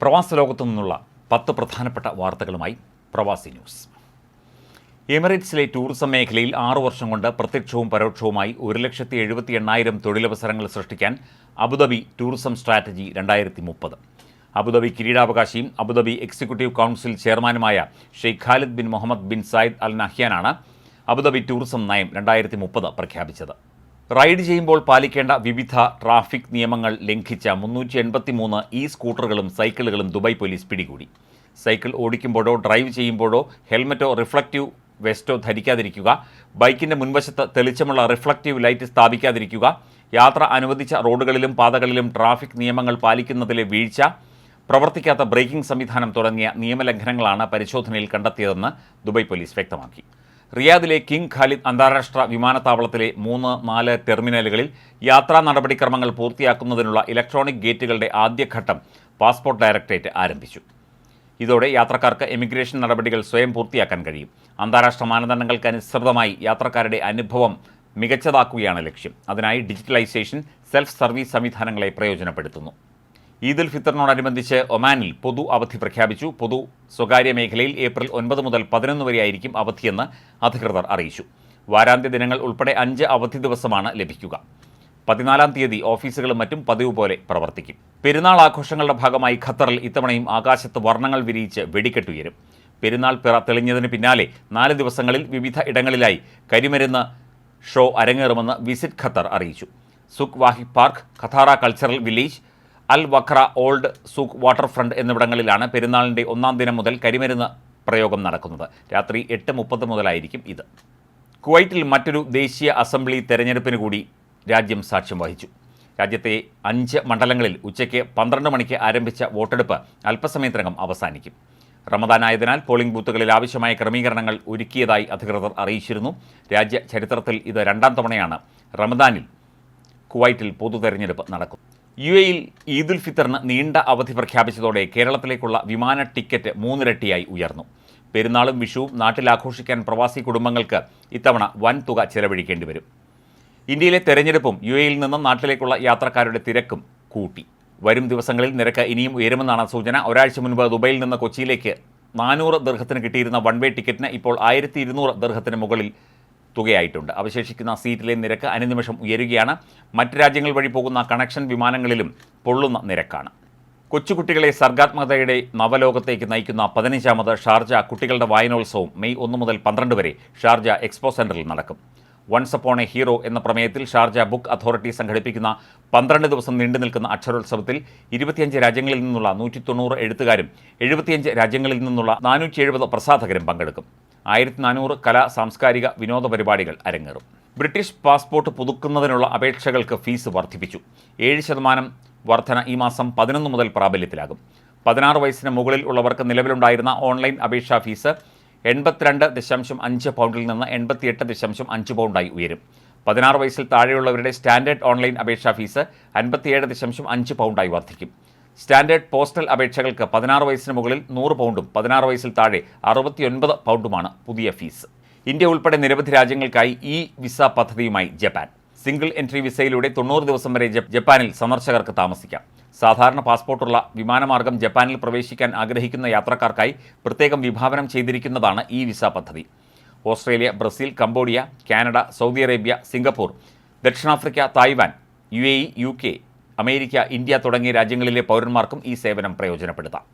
പ്രവാസ ലോകത്തു നിന്നുള്ള പത്ത് പ്രധാനപ്പെട്ട വാർത്തകളുമായി പ്രവാസി ന്യൂസ്. എമിറേറ്റ്സിലെ ടൂറിസം മേഖലയിൽ ആറു വർഷം കൊണ്ട് പ്രത്യക്ഷവും പരോക്ഷവുമായി ഒരു ലക്ഷത്തി എഴുപത്തി എണ്ണായിരം തൊഴിലവസരങ്ങൾ സൃഷ്ടിക്കാൻ അബുദാബി ടൂറിസം സ്ട്രാറ്റജി രണ്ടായിരത്തി മുപ്പത്. അബുദാബി കിരീടാവകാശിയും അബുദാബി എക്സിക്യൂട്ടീവ് കൗൺസിൽ ചെയർമാനുമായ Sheikh Khalid bin Mohammed bin Zayed Al നഹ്യാനാണ് Abu Dhabi tourism നയം രണ്ടായിരത്തി മുപ്പത് പ്രഖ്യാപിച്ചത്. റൈഡ് ചെയ്യുമ്പോൾ പാലിക്കേണ്ട വിവിധ ട്രാഫിക് നിയമങ്ങൾ ലംഘിച്ച മുന്നൂറ്റി എൺപത്തി മൂന്ന് ഇ സ്കൂട്ടറുകളും സൈക്കിളുകളും ദുബായ് പോലീസ് പിടികൂടി. സൈക്കിൾ ഓടിക്കുമ്പോഴോ ഡ്രൈവ് ചെയ്യുമ്പോഴോ ഹെൽമറ്റോ റിഫ്ലക്റ്റീവ് വെസ്റ്റോ ധരിക്കാതിരിക്കുക. ബൈക്കിന്റെ മുൻവശത്ത് തെളിച്ചമുള്ള റിഫ്ലക്റ്റീവ് ലൈറ്റ് സ്ഥാപിക്കാതിരിക്കുക. യാത്ര അനുവദിച്ച റോഡുകളിലും പാതകളിലും ട്രാഫിക് നിയമങ്ങൾ പാലിക്കുന്നതിലെ വീഴ്ച. പ്രവർത്തിക്കാത്ത ബ്രേക്കിംഗ് സംവിധാനം തുടങ്ങിയ നിയമലംഘനങ്ങളാണ് പരിശോധനയിൽ കണ്ടെത്തിയതെന്ന് ദുബായ് പോലീസ് വ്യക്തമാക്കി. റിയാദിലെ കിങ് ഖാലിദ് അന്താരാഷ്ട്ര വിമാനത്താവളത്തിലെ മൂന്ന് നാല് ടെർമിനലുകളിൽ യാത്രാ നടപടിക്രമങ്ങൾ പൂർത്തിയാക്കുന്നതിനുള്ള ഇലക്ട്രോണിക് ഗേറ്റുകളുടെ ആദ്യഘട്ടം പാസ്പോർട്ട് ഡയറക്ടറേറ്റ് ആരംഭിച്ചു. ഇതോടെ യാത്രക്കാർക്ക് എമിഗ്രേഷൻ നടപടികൾ സ്വയം പൂർത്തിയാക്കാൻ കഴിയും. അന്താരാഷ്ട്ര മാനദണ്ഡങ്ങൾക്കനുസൃതമായി യാത്രക്കാരുടെ അനുഭവം മികച്ചതാക്കുകയാണ് ലക്ഷ്യം. അതിനായി ഡിജിറ്റലൈസേഷൻ സെൽഫ് സർവീസ് സംവിധാനങ്ങളെ പ്രയോജനപ്പെടുത്തുന്നു. ഈദ് ഉൽ ഫിത്തറിനോടനുബന്ധിച്ച് ഒമാനിൽ പൊതു അവധി പ്രഖ്യാപിച്ചു. പൊതു സ്വകാര്യ മേഖലയിൽ ഏപ്രിൽ ഒൻപത് മുതൽ പതിനൊന്ന് വരെയായിരിക്കും അവധിയെന്ന് അധികൃതർ അറിയിച്ചു. വാരാന്ത്യ ദിനങ്ങൾ ഉൾപ്പെടെ അഞ്ച് അവധി ദിവസമാണ് ലഭിക്കുക. പതിനാലാം തീയതി ഓഫീസുകളും മറ്റും പതിവ് പോലെ പ്രവർത്തിക്കും. പെരുന്നാൾ ആഘോഷങ്ങളുടെ ഭാഗമായി ഖത്തറിൽ ഇത്തവണയും ആകാശത്ത് വർണങ്ങൾ വിരിയിച്ച് വെടിക്കെട്ടുയരും പെരുന്നാൾ പിറ തെളിഞ്ഞതിന് പിന്നാലെ നാല് ദിവസങ്ങളിൽ വിവിധ ഇടങ്ങളിലായി കരിമരുന്ന് ഷോ അരങ്ങേറുമെന്ന് വിസിറ്റ് ഖത്തർ അറിയിച്ചു. Souq വാഹി park Katara cultural village Al Wakra old souq waterfront എന്നിവിടങ്ങളിലാണ് പെരുന്നാളിന്റെ ഒന്നാം ദിനം മുതൽ കരിമരുന്ന് പ്രയോഗം നടക്കുന്നത്. രാത്രി എട്ട് മുപ്പത് മുതലായിരിക്കും ഇത്. കുവൈറ്റിൽ മറ്റൊരു ദേശീയ അസംബ്ലി തെരഞ്ഞെടുപ്പിന് കൂടി രാജ്യം സാക്ഷ്യം വഹിച്ചു. രാജ്യത്തെ അഞ്ച് മണ്ഡലങ്ങളിൽ ഉച്ചയ്ക്ക് പന്ത്രണ്ട് മണിക്ക് ആരംഭിച്ച വോട്ടെടുപ്പ് അല്പസമയത്തിനകം അവസാനിക്കും. റമദാൻ ആയതിനാൽ പോളിംഗ് ബൂത്തുകളിൽ ആവശ്യമായ ക്രമീകരണങ്ങൾ ഒരുക്കിയതായി അധികൃതർ അറിയിച്ചിരുന്നു. രാജ്യ ചരിത്രത്തിൽ ഇത് രണ്ടാം തവണയാണ് റമദാനിൽ കുവൈറ്റിൽ പൊതു തെരഞ്ഞെടുപ്പ് നടക്കും യു എയിൽ ഈദുൽ ഫിത്തറിന് നീണ്ട അവധി പ്രഖ്യാപിച്ചതോടെ കേരളത്തിലേക്കുള്ള വിമാന ടിക്കറ്റ് മൂന്നിരട്ടിയായി ഉയർന്നു. പെരുന്നാളും വിഷുവും നാട്ടിൽ ആഘോഷിക്കാൻ പ്രവാസി കുടുംബങ്ങൾക്ക് ഇത്തവണ വൻ തുക ചെലവഴിക്കേണ്ടി വരും. ഇന്ത്യയിലെ തെരഞ്ഞെടുപ്പും യു എയിൽ നിന്നും നാട്ടിലേക്കുള്ള യാത്രക്കാരുടെ തിരക്കും കൂട്ടി. വരും ദിവസങ്ങളിൽ നിരക്ക് ഇനിയും ഉയരുമെന്നാണ് സൂചന. ഒരാഴ്ച മുൻപ് ദുബൈയിൽ നിന്ന് കൊച്ചിയിലേക്ക് നാനൂറ് ദീർഘത്തിന് കിട്ടിയിരുന്ന വൺ വേ ടിക്കറ്റിന് ഇപ്പോൾ ആയിരത്തി ഇരുന്നൂറ് ദീർഘത്തിന് മുകളിൽ തുകയായിട്ടുണ്ട്. അവശേഷിക്കുന്ന സീറ്റിലെ നിരക്ക് അനുനിമിഷം ഉയരുകയാണ്. മറ്റ് രാജ്യങ്ങൾ വഴി പോകുന്ന കണക്ഷൻ വിമാനങ്ങളിലും പൊള്ളുന്ന നിരക്കാണ്. കൊച്ചുകുട്ടികളെ സർഗാത്മകതയുടെ നവലോകത്തേക്ക് നയിക്കുന്ന പതിനഞ്ചാമത് ഷാർജ കുട്ടികളുടെ വായനോത്സവം മെയ് ഒന്ന് മുതൽ പന്ത്രണ്ട് വരെ ഷാർജ എക്സ്പോ സെന്ററിൽ നടക്കും. വൺസ് അപ്പോൺ എ ഹീറോ എന്ന പ്രമേയത്തിൽ ഷാർജ ബുക്ക് അതോറിറ്റി സംഘടിപ്പിക്കുന്ന പന്ത്രണ്ട് ദിവസം നീണ്ടു നിൽക്കുന്ന അക്ഷരോത്സവത്തിൽ ഇരുപത്തിയഞ്ച് രാജ്യങ്ങളിൽ നിന്നുള്ള നൂറ്റി തൊണ്ണൂറ് എഴുത്തുകാരും എഴുപത്തിയഞ്ച് രാജ്യങ്ങളിൽ നിന്നുള്ള നാനൂറ്റി എഴുപത് പ്രസാധകരും പങ്കെടുക്കും. ആയിരത്തി നാനൂറ് കലാ സാംസ്കാരിക വിനോദ പരിപാടികൾ അരങ്ങേറും. ബ്രിട്ടീഷ് പാസ്പോർട്ട് പുതുക്കുന്നതിനുള്ള അപേക്ഷകൾക്ക് ഫീസ് വർദ്ധിപ്പിച്ചു. ഏഴ് ശതമാനം വർധന ഈ മാസം പതിനൊന്ന് മുതൽ പ്രാബല്യത്തിലാകും. പതിനാറ് വയസ്സിന് മുകളിൽ ഉള്ളവർക്ക് നിലവിലുണ്ടായിരുന്ന ഓൺലൈൻ അപേക്ഷാ ഫീസ് എൺപത്തിരണ്ട് ദശാംശം അഞ്ച് പൗണ്ടിൽ നിന്ന് എൺപത്തിയെട്ട് ദശാംശം അഞ്ച് പൗണ്ടായി ഉയരും. പതിനാറ് വയസ്സിൽ താഴെയുള്ളവരുടെ സ്റ്റാൻഡേർഡ് ഓൺലൈൻ അപേക്ഷാ ഫീസ് അൻപത്തിയേഴ് ദശാംശം അഞ്ച് പൗണ്ടായി വർദ്ധിക്കും. സ്റ്റാൻഡേർഡ് പോസ്റ്റൽ അപേക്ഷകൾക്ക് പതിനാറ് വയസ്സിന് മുകളിൽ നൂറ് പൗണ്ടും പതിനാറ് വയസ്സിൽ താഴെ അറുപത്തിയൊൻപത് പൗണ്ടുമാണ് പുതിയ ഫീസ്. ഇന്ത്യ ഉൾപ്പെടെ നിരവധി രാജ്യങ്ങൾക്കായി ഈ വിസ പദ്ധതിയുമായി ജപ്പാൻ. സിംഗിൾ എൻട്രി വിസയിലൂടെ തൊണ്ണൂറ് ദിവസം വരെ ജപ്പാനിൽ സന്ദർശകർക്ക് താമസിക്കാം. സാധാരണ പാസ്പോർട്ടുള്ള വിമാനമാർഗം ജപ്പാനിൽ പ്രവേശിക്കാൻ ആഗ്രഹിക്കുന്ന യാത്രക്കാർക്കായി പ്രത്യേകം വിഭാവനം ചെയ്തിരിക്കുന്നതാണ് ഈ വിസ പദ്ധതി. Australia Brazil Cambodia Canada Saudi Arabia Singapore ദക്ഷിണാഫ്രിക്ക Taiwan U A E U K America India തുടങ്ങിയ രാജ്യങ്ങളിലെ പൗരന്മാർക്കും ഈ സേവനം പ്രയോജനപ്പെടുത്താം.